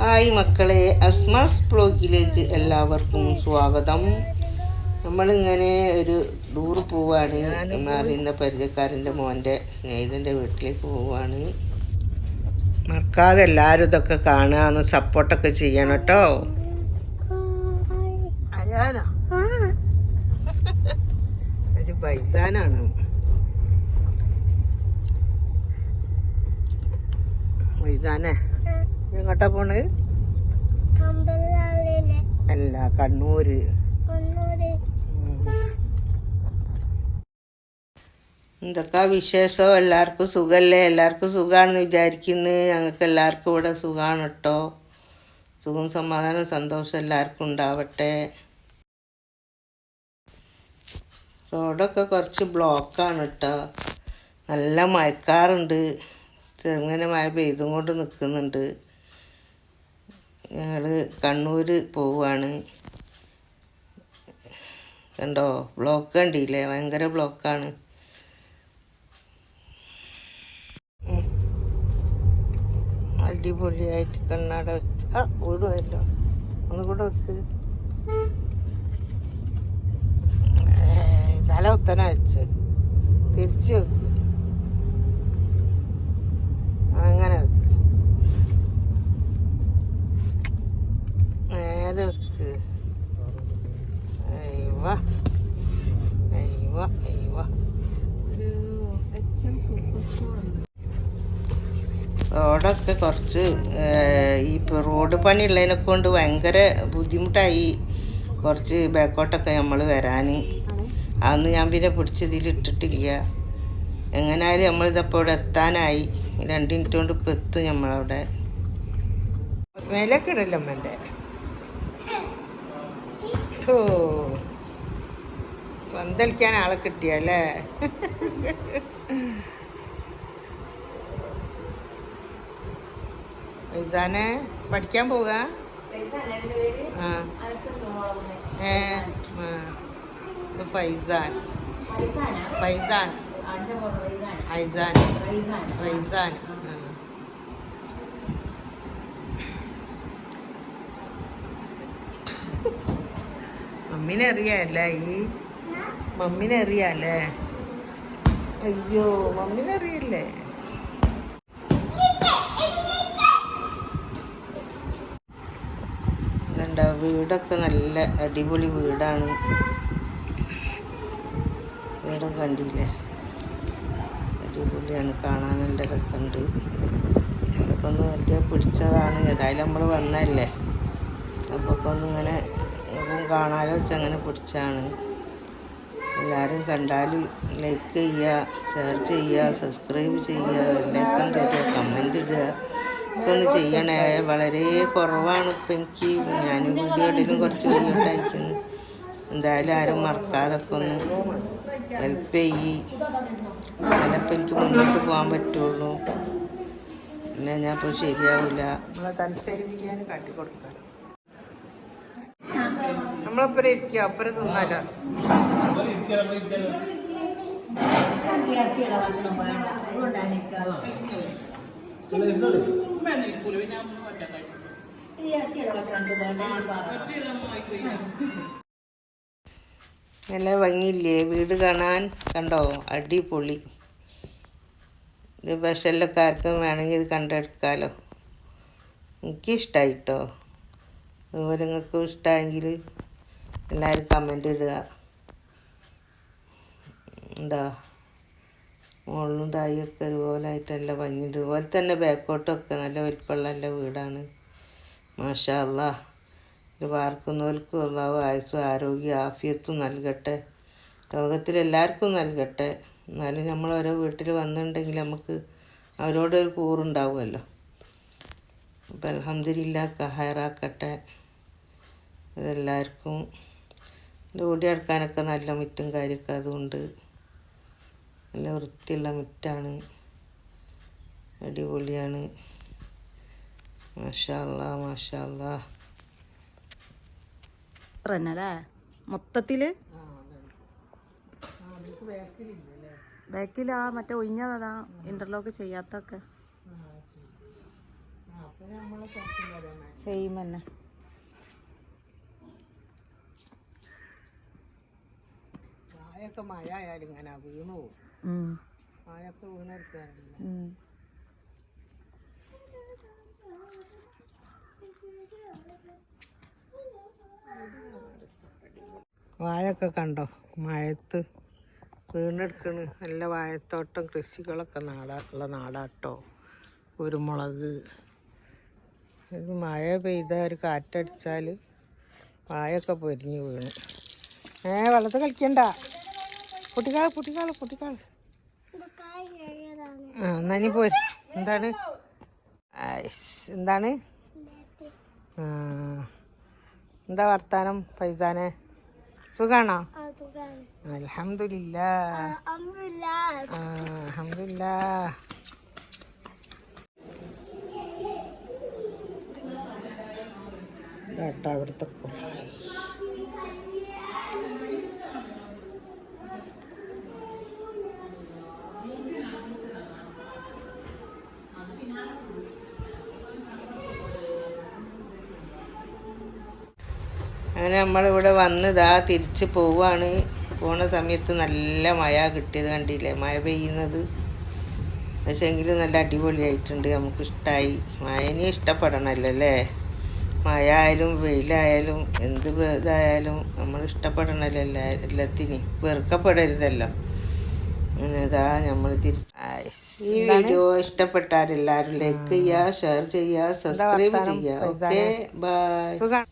Hi മക്കളെ അസ്മാസ് ബ്ലോഗിലേക്ക് എല്ലാവർക്കും സ്വാഗതം. നമ്മളിങ്ങനെ ഒരു ടൂർ പോവാണ് എന്നറിയുന്ന പരിചയക്കാരന്റെ മോന്റെ സ്നേഹിതന്റെ വീട്ടിലേക്ക് പോവാണ്. മറക്കാതെ എല്ലാവരും ഇതൊക്കെ കാണാന്ന് സപ്പോർട്ടൊക്കെ ചെയ്യണം കേട്ടോ. ഒരു പൈസാനാണ് പൈസാനെ എങ്ങോട്ടാ പോണ്? അമ്പലത്തിലെ അല്ല കണ്ണൂര്. എന്തൊക്കെ വിശേഷം? എല്ലാവർക്കും സുഖമല്ലേ എല്ലാവർക്കും സുഖമാണെന്ന് വിചാരിക്കുന്നു. ഞങ്ങൾക്ക് എല്ലാവർക്കും ഇവിടെ സുഖമാണ് കേട്ടോ സുഖം സമാധാനം സന്തോഷം എല്ലാവർക്കും ഉണ്ടാവട്ടെ. റോഡൊക്കെ കുറച്ച് ബ്ലോക്കാണ് കേട്ടോ നല്ല മഴക്കാറുണ്ട്. ചെറുങ്ങനെ മഴ പെയ്തും കൊണ്ട് നിൽക്കുന്നുണ്ട് ഞങ്ങൾ കണ്ണൂർ പോവുകയാണ് കണ്ടോ? ബ്ലോക്ക് കണ്ടില്ലേ? ഭയങ്കര ബ്ലോക്കാണ്. അടിപൊളിയായിട്ട് കണ്ണാട വെച്ച്. ആ ഓടുമല്ലോ ഒന്നുകൂടെ വെക്ക് തല ഒത്തന വെച്ച് തിരിച്ചു വെക്ക്. അങ്ങനെ അയ്യവ റോഡൊക്കെ കുറച്ച് ഈ റോഡ് പണിയുള്ളതിനെ കൊണ്ട് ഭയങ്കര ബുദ്ധിമുട്ടായി. കുറച്ച് ബാക്കോട്ടൊക്കെ നമ്മൾ വരാൻ അന്ന് ഞാൻ പിന്നെ പിടിച്ച് ഇതിലിട്ടിട്ടില്ല എങ്ങനായാലും നമ്മളിതപ്പോൾ ഇവിടെ എത്താനായി. രണ്ട് മിനിറ്റ് കൊണ്ട് ഇപ്പോൾ എത്തും നമ്മളവിടെ. വിലക്കെ ഇടല്ലോ അമ്മന്റെ? ഓ പന്തളിക്കാൻ ആളെ കിട്ടിയല്ലേ ഇതാനെ പഠിക്കാൻ പോവുക ആ. ഏ ഇത് ഫൈസാൻ. ഫൈസാൻ. ഐസാൻ ഫൈസാൻ ആ. മമ്മീനെ അറിയാല്ലേ ഈ മമ്മീനെ അറിയാല്ലേ അയ്യോ മമ്മീനെ അറിയല്ലേ വീടൊക്കെ നല്ല അടിപൊളി വീടാണ്. വീടൊക്കെ കണ്ടില്ലേ? അടിപൊളിയാണ് കാണാൻ നല്ല രസമുണ്ട്. ഇതൊക്കെ ഒന്ന് വെറുതെ പിടിച്ചതാണ്. ഏതായാലും നമ്മൾ വന്നതല്ലേ? ഇപ്പം കാണാലോ വെച്ചങ്ങനെ പിടിച്ചാണ്. എല്ലാവരും കണ്ടാൽ ലൈക്ക് ചെയ്യുക ഷെയർ ചെയ്യുക സബ്സ്ക്രൈബ് ചെയ്യുക ലൈക്ക് തൊടുക കമന്റ് ഇടുക. ഒക്കെ ഒന്ന് ചെയ്യണേ. വളരെ കുറവാണ് ഇപ്പം എനിക്ക്. ഞാൻ വീഡിയോയിലും കുറച്ച് വൈകിട്ടായിരിക്കുന്നു എന്തായാലും ആരും മറക്കാതൊക്കെ ഒന്ന് ഹെൽപ്പ് ചെയ്യി. അതിലപ്പം എനിക്ക് മുന്നോട്ട് പോകാൻ പറ്റുള്ളൂ. പിന്നെ ഞാൻ ഇപ്പോൾ ശരിയാവില്ല. തലശ്ശേരി ബിരിയാണി കാട്ടിക്കൊടുക്കാം നമ്മളപ്പുറം ഇരിക്കുക അപ്പുറം തിന്നാലോ. നല്ല ഭംഗിയില്ലേ വീട് കാണാൻ കണ്ടോ? അടിപൊളി. ഇത് സ്പെഷ്യലൊക്കെ ആർക്കും വേണമെങ്കിൽ ഇത് കണ്ടെടുക്കാമല്ലോ എനിക്കിഷ്ടമായി കേട്ടോ അതുപോലെ നിങ്ങൾക്കും ഇഷ്ടമായെങ്കിൽ എല്ലാവരും കമന്റ് ഇടുക. എന്താ മുകളിലും തായൊക്കെ ഒരുപോലെ ആയിട്ട് നല്ല ഭംഗിയുണ്ട് ഇതുപോലെ തന്നെ ബാക്കോട്ടൊക്കെ നല്ല വലിപ്പമുള്ള നല്ല വീടാണ്. മാഷാ ഇത് പാർക്കുന്നവർക്കും അള്ളാഹു ആയുസ്സും ആരോഗ്യ ആഫിയത്തും നൽകട്ടെ. ലോകത്തിലെല്ലാവർക്കും നൽകട്ടെ. എന്നാലും നമ്മൾ ഓരോ വീട്ടിൽ വന്നിട്ടുണ്ടെങ്കിൽ നമുക്ക് അവരോടൊരു കൂറുണ്ടാവുമല്ലോ. അപ്പം അലഹമില്ല കഹയറാക്കട്ടെ ഇതെല്ലാവർക്കും ഇത് അടക്കാനൊക്കെ നല്ല മുറ്റും കാര്യമൊക്കെ അതുകൊണ്ട് നല്ല വൃത്തിയുള്ള മുറ്റാണ്. അടിപൊളിയാണ്. മാഷാല്ല മാഷാല്ല മൊത്തത്തിൽ? ബാക്കിൽ ആ മറ്റേ ഒഴിഞ്ഞതാ ഇന്റർലോക്ക് ചെയ്യാത്തൊക്കെ. സെയിം തന്നെ. വായൊക്കെ മഴ ആയാലും ഇങ്ങനെ വീണു പോകും മഴയൊക്കെ വീണെടുക്കാറില്ല. വാഴയൊക്കെ കണ്ടോ? മഴത്ത് വീണെടുക്കണ് നല്ല വാഴത്തോട്ടം കൃഷികളൊക്കെ നാടാ ഉള്ള നാടാട്ടോ. കുരുമുളക്. മഴ പെയ്ത ഒരു കാറ്റടിച്ചാൽ വാഴയൊക്കെ പൊരിഞ്ഞ് വീണ്. ഏ വെള്ളത്തിൽ കളിക്കണ്ട. പൊട്ടിക്കാൾ പൊട്ടിക്കാൾ പൊട്ടിക്കാൾ. ആ എന്നാ ഇനി പോര്. എന്താണ്? എന്താണ്? എന്താ വർത്താനം പൈസാനെ സുഖാണോ? അലഹമില്ല അലഹമില്ല കേട്ടോ അവിടുത്തെ അങ്ങനെ നമ്മളിവിടെ വന്ന് ഇതാ തിരിച്ച് പോവാണ്. പോണ സമയത്ത് നല്ല മഴ കിട്ടിയത് കണ്ടില്ലേ? മഴ പെയ്യുന്നത്. പക്ഷേങ്കിൽ നല്ല അടിപൊളിയായിട്ടുണ്ട്. നമുക്ക് ഇഷ്ടമായി മഴനെ ഇഷ്ടപ്പെടണമല്ലോ അല്ലേ മഴ ആയാലും വെയിലായാലും എന്ത് ഇതായാലും നമ്മൾ ഇഷ്ടപ്പെടണമല്ലോ എല്ലാ എല്ലാത്തിനും വെറുക്കപ്പെടരുതല്ലോ. ഇതാ നമ്മൾ തിരിച്ച് ഈ വീഡിയോ ഇഷ്ടപ്പെട്ടാൽ എല്ലാവരും ലൈക്ക് ചെയ്യുക ഷെയർ ചെയ്യുക സബ്സ്ക്രൈബ് ചെയ്യുക. Okay bye